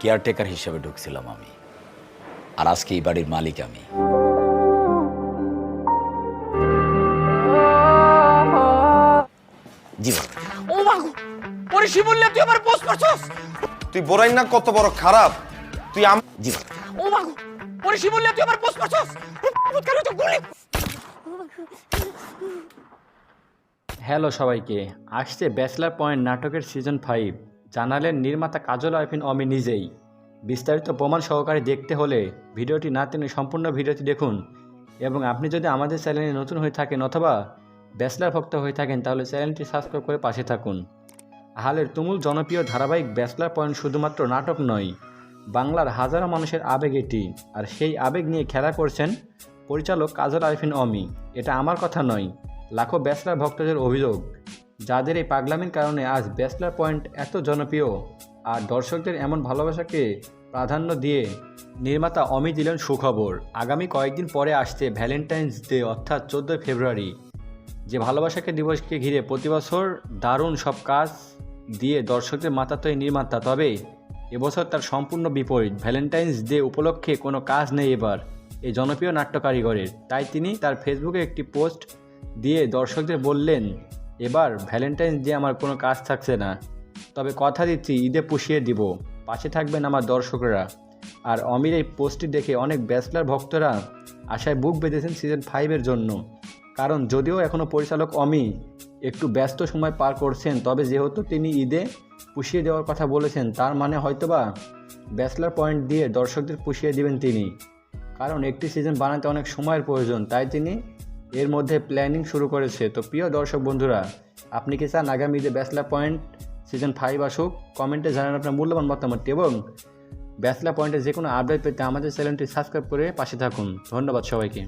Caretaker হিসেবে ঢুকছিলাম আমি। আর আজকে এই বাড়ির মালিক আমি। ও ওরে তুই আমার পোস্ট করছস? তুই বোরাই না কত বড় খারাপ? তুই আম। ও ওরে তুই আমার পোস্ট করছস? কেন তো গুলি হ্যালো সবাইকে আসছে ব্যাচলার পয়েন্ট নাটকের সিজন ফাইভ জানালেন নির্মাতা কাজল আরফিন অমি নিজেই। বিস্তারিত প্রমাণ সহকারে দেখতে হলে ভিডিওটি না টেনে সম্পূর্ণ ভিডিওটি দেখুন এবং আপনি যদি আমাদের চ্যানেলে নতুন হয়ে থাকেন অথবা ব্যাচলার ভক্ত হয়ে থাকেন, তাহলে চ্যানেলটি সাবস্ক্রাইব করে পাশে থাকুন। হালের তুমুল জনপ্রিয় ধারাবাহিক ব্যাচলার পয়েন্ট শুধুমাত্র নাটক নয়, বাংলার হাজারো মানুষের আবেগ এটি। আর সেই আবেগ নিয়ে খেলা করছেন পরিচালক কাজল আরফিন অমি। এটা আমার কথা নয়, লাখো ব্যাচলার ভক্তদের অভিযোগ। যাদের এই পাগলামির কারণে আজ ব্যাচলার পয়েন্ট এত জনপ্রিয় আর দর্শকদের এমন ভালোবাসাকে প্রাধান্য দিয়ে নির্মাতা অমি দিলেন সুখবর। আগামী কয়েকদিন পরে আসছে ভ্যালেন্টাইন্স ডে, অর্থাৎ চোদ্দোই ফেব্রুয়ারি। যে ভালোবাসাকে দিবসকে ঘিরে প্রতি বছর দারুণ সব কাজ দিয়ে দর্শকদের মাতাতই নির্মাতা, তবে এবছর তার সম্পূর্ণ বিপরীত। ভ্যালেন্টাইন্স ডে উপলক্ষে কোনো কাজ নেই এবার এই জনপ্রিয় নাট্য কারিগরের তাই তিনি তার ফেসবুকে একটি পোস্ট দিয়ে দর্শকদের বললেন এবার ভ্যালেন্টাইন্স ডে আমার কোনো কাজ থাকছে না। তবে কথা দিচ্ছি, ঈদে পুষিয়ে দিব। পাশে থাকবেন আমার দর্শকরা। আর অমির এই পোস্টটি দেখে অনেক ব্যাচলার ভক্তরা আশায় বুক বেঁধেছেন সিজন ফাইভের জন্য। কারণ যদিও এখনও পরিচালক অমি একটু ব্যস্ত সময় পার করছেন, তবে যেহেতু তিনি ঈদে পুষিয়ে দেওয়ার কথা বলেছেন, তার মানে হয়তোবা ব্যাচলার পয়েন্ট দিয়ে দর্শকদের পুষিয়ে দিবেন তিনি। কারণ একটি সিজন বানাতে অনেক সময়ের প্রয়োজন, তাই তিনি এর মধ্যে প্ল্যানিং শুরু করেছে। তো প্রিয় দর্শক বন্ধুরা, আপনি কি চান আগামী যে ব্যাচলার পয়েন্ট সিজন ফাইভ আসুক? কমেন্টে জানান আপনার মূল্যবান মতামতটি এবং ব্যাচলার পয়েন্টে যে কোনো আপডেট পেতে আমাদের চ্যানেলটি সাবস্ক্রাইব করে পাশে থাকুন। ধন্যবাদ সবাইকে।